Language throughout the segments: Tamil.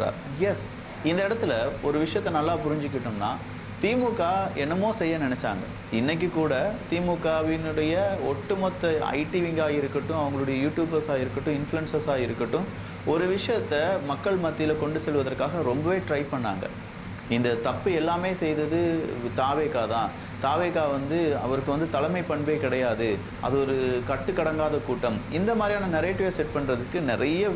சொல்கிறார் எஸ் இந்த இடத்துல ஒரு விஷயத்தை நல்லா புரிஞ்சுக்கிட்டோம்னா திமுக என்னமோ செய்ய நினச்சாங்க. இன்றைக்கி கூட திமுகவினுடைய ஒட்டுமொத்த ஐடி விங்காக இருக்கட்டும் அவங்களுடைய யூடியூபர்ஸாக இருக்கட்டும் இன்ஃப்ளூயன்சர்ஸாக இருக்கட்டும் ஒரு விஷயத்த மக்கள் மத்தியில் கொண்டு செல்வதற்காக ரொம்பவே ட்ரை பண்ணாங்க. இந்த தப்பு எல்லாமே செய்தது தாவேகா தான். தாவேகா வந்து அவருக்கு வந்து தலைமை பண்பே கிடையாது. அது ஒரு கட்டுக்கடங்காத கூட்டம். இந்த மாதிரியான நரேட்டிவை செட் பண்ணுறதுக்கு நிறைய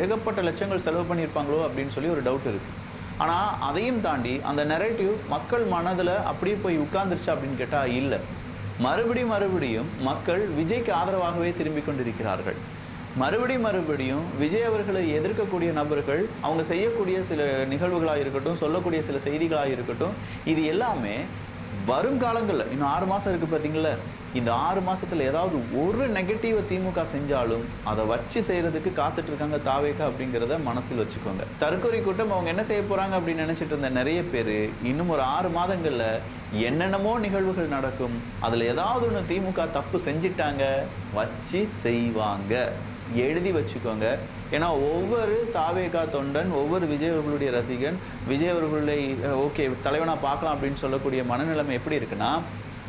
ஏகப்பட்ட லட்சங்கள் செலவு பண்ணியிருப்பாங்களோ அப்படின்னு சொல்லி ஒரு டவுட் இருக்குது ஆனால் அதையும் தாண்டி அந்த நெரேட்டிவ் மக்கள் மனதில் அப்படியே போய் உட்கார்ந்துருச்சு அப்படின்னு கேட்டால் இல்லை. மறுபடியும் மறுபடியும் மக்கள் விஜய்க்கு ஆதரவாகவே திரும்பி கொண்டிருக்கிறார்கள். மறுபடியும் மறுபடியும் விஜய் அவர்களை எதிர்க்கக்கூடிய நபர்கள் அவங்க செய்யக்கூடிய சில நிகழ்வுகளாக இருக்கட்டும் சொல்லக்கூடிய சில செய்திகளாக இருக்கட்டும் இது எல்லாமே வரும் காலங்களில். இன்னும் ஆறு மாதம் இருக்குது பார்த்தீங்களா இந்த ஆறு மாதத்தில் ஏதாவது ஒரு நெகட்டிவை திமுக செஞ்சாலும் அதை வச்சு செய்கிறதுக்கு காத்துட்டு இருக்காங்க தாவேகா அப்படிங்கிறத மனசில் வச்சுக்கோங்க. தற்கொலை கூட்டம் அவங்க என்ன செய்ய போகிறாங்க அப்படின்னு நினச்சிட்டு இருந்த நிறைய பேர் இன்னும் ஒரு ஆறு மாதங்களில் என்னென்னமோ நிகழ்வுகள் நடக்கும். அதில் ஏதாவது ஒன்று திமுக தப்பு செஞ்சிட்டாங்க வச்சு செய்வாங்க. எழுதி வச்சுக்கோங்க. ஏன்னா ஒவ்வொரு தாவேகா தொண்டன் ஒவ்வொரு விஜய் அவர்களுடைய ரசிகன் விஜய் அவர்களை ஓகே தலைவனாக பார்க்கலாம் அப்படின்னு சொல்லக்கூடிய மனநிலைமை எப்படி இருக்குன்னா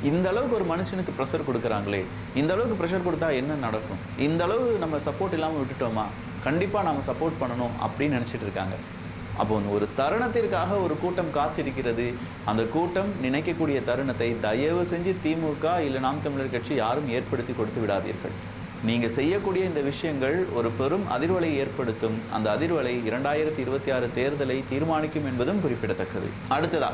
இந்த அளவுக்கு ஒரு மனுஷனுக்கு ப்ரெஷர் கொடுக்குறாங்களே. இந்த அளவுக்கு ப்ரெஷர் கொடுத்தா என்ன நடக்கும்? இந்த அளவு நம்ம சப்போர்ட் இல்லாமல் விட்டுட்டோமா? கண்டிப்பாக நம்ம சப்போர்ட் பண்ணணும் அப்படின்னு நினச்சிட்டு இருக்காங்க. அப்போ ஒரு தருணத்திற்காக ஒரு கூட்டம் காத்திருக்கிறது. அந்த கூட்டம் நினைக்கக்கூடிய தருணத்தை தயவு செஞ்சு திமுக இல்லை நாம் தமிழர் கட்சி யாரும் ஏற்படுத்தி கொடுத்து விடாதீர்கள். நீங்க செய்யக்கூடிய இந்த விஷயங்கள் ஒரு பெரும் அதிர்வலை ஏற்படுத்தும். அந்த அதிர்வலை இரண்டாயிரத்தி இருபத்தி ஆறு தேர்தலை தீர்மானிக்கும் என்பதும் குறிப்பிடத்தக்கது. அடுத்ததா?